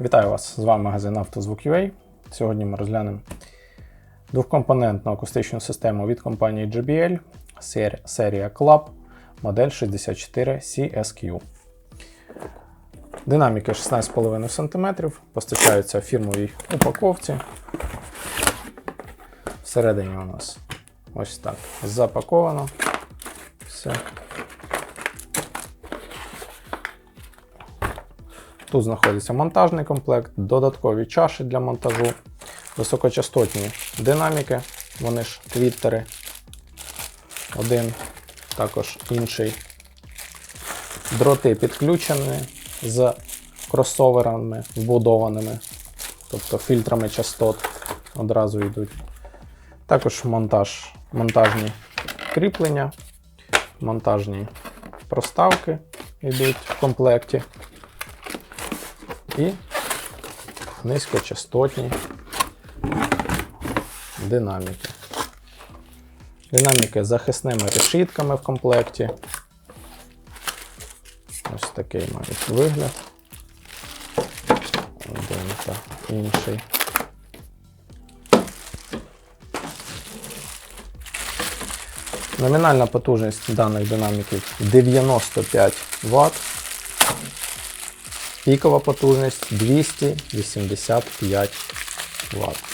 Вітаю вас! З вами магазин «Автозвук.UA». Сьогодні ми розглянемо двохкомпонентну акустичну систему від компанії JBL, сер- серія Club, модель 64 CSQ. Динаміки 16,5 см, постачаються в фірмовій упаковці. Всередині у нас ось так запаковано. Все. Тут знаходиться монтажний комплект, додаткові чаші для монтажу, високочастотні динаміки, вони ж твіттери. Один, також інший. Дроти підключені з кросоверами вбудованими, тобто фільтрами частот одразу йдуть. Також монтаж, монтажні кріплення, монтажні проставки йдуть в комплекті і низькочастотні динаміки. Динаміки з захисними решітками в комплекті. Ось такий мають вигляд. Один та інший. Номінальна потужність даних динаміків 95 Вт. Пікова потужність 285 Вт.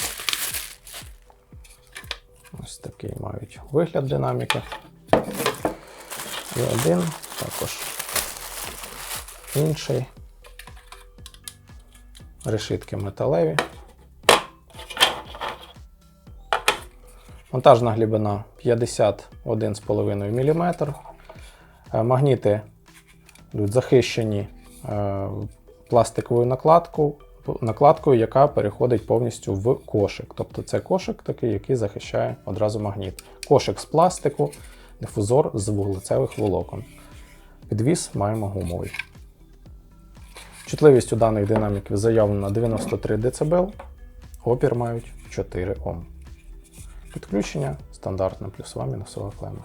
Ось такий мають вигляд динаміки. І один, також інший. Решітки металеві. Монтажна глибина 51,5 мм. Е, Магніти йдуть захищені е, пластиковою накладкою, накладкою, яка переходить повністю в кошик. Тобто це кошик такий, який захищає одразу магніт. Кошик з пластику, дифузор з вуглецевих волокон. Підвіс маємо гумовий. Чутливість у даних динаміків заявлена 93 дБ, опір мають 4 Ом. Підключення стандартна плюсова мінусова клема.